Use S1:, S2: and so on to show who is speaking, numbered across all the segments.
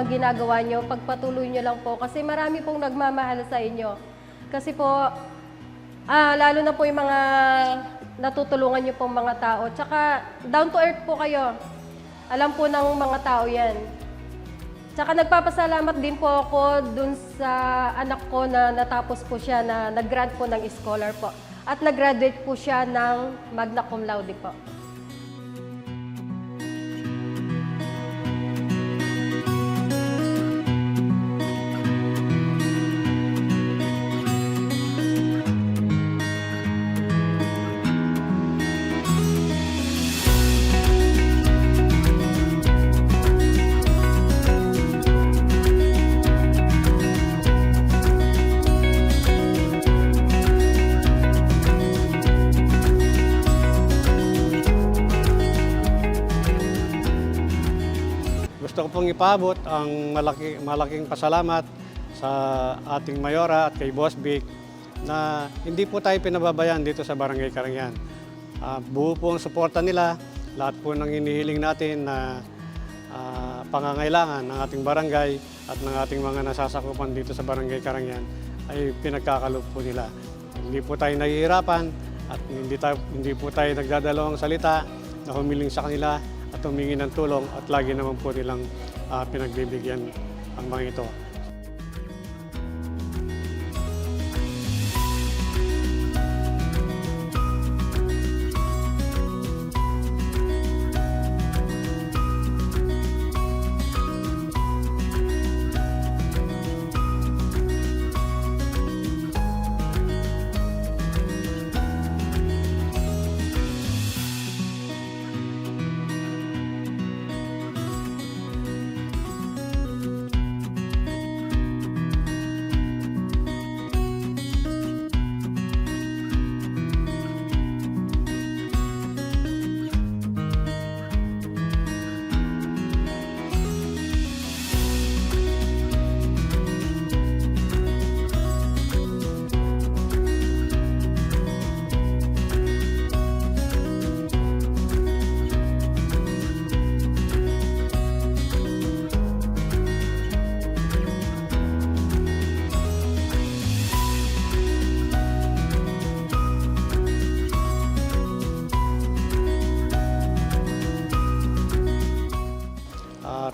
S1: mga ginagawa nyo, pagpatuloy nyo lang po kasi marami pong nagmamahal sa inyo. Kasi po, ah, lalo na po yung mga natutulungan nyo pong mga tao. Tsaka down to earth po kayo. Alam po ng mga tao yan. Tsaka nagpapasalamat din po ako dun sa anak ko na natapos po siya na nag-grant po ng scholar po. At nag-graduate po siya ng magna cum laude po.
S2: Gusto ko pong ipabot ang malaki, malaking pasalamat sa ating Mayora at kay Boss Vic na hindi po tayo pinababayan dito sa Barangay Karangyan. Ah, buo po ang suporta nila, lahat po ng inihiling natin na ah, pangangailangan ng ating barangay at ng ating mga nasasakupan dito sa Barangay Karangyan ay pinagkakaloob po nila. Hindi po tayo nahihirapan at hindi, tayo, hindi po tayo nagdadalawang salita na humiling sa kanila at humingi ng tulong at lagi naman po nilang ah, pinagbibigyan ang mga ito.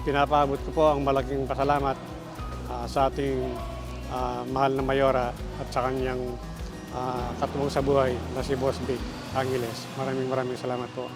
S2: Pinapaabot ko po ang malaking pasalamat ah, sa ating ah, mahal na Mayora at sa kanyang uh, katulong sa buhay na si Boss Big Angeles. Maraming maraming salamat po.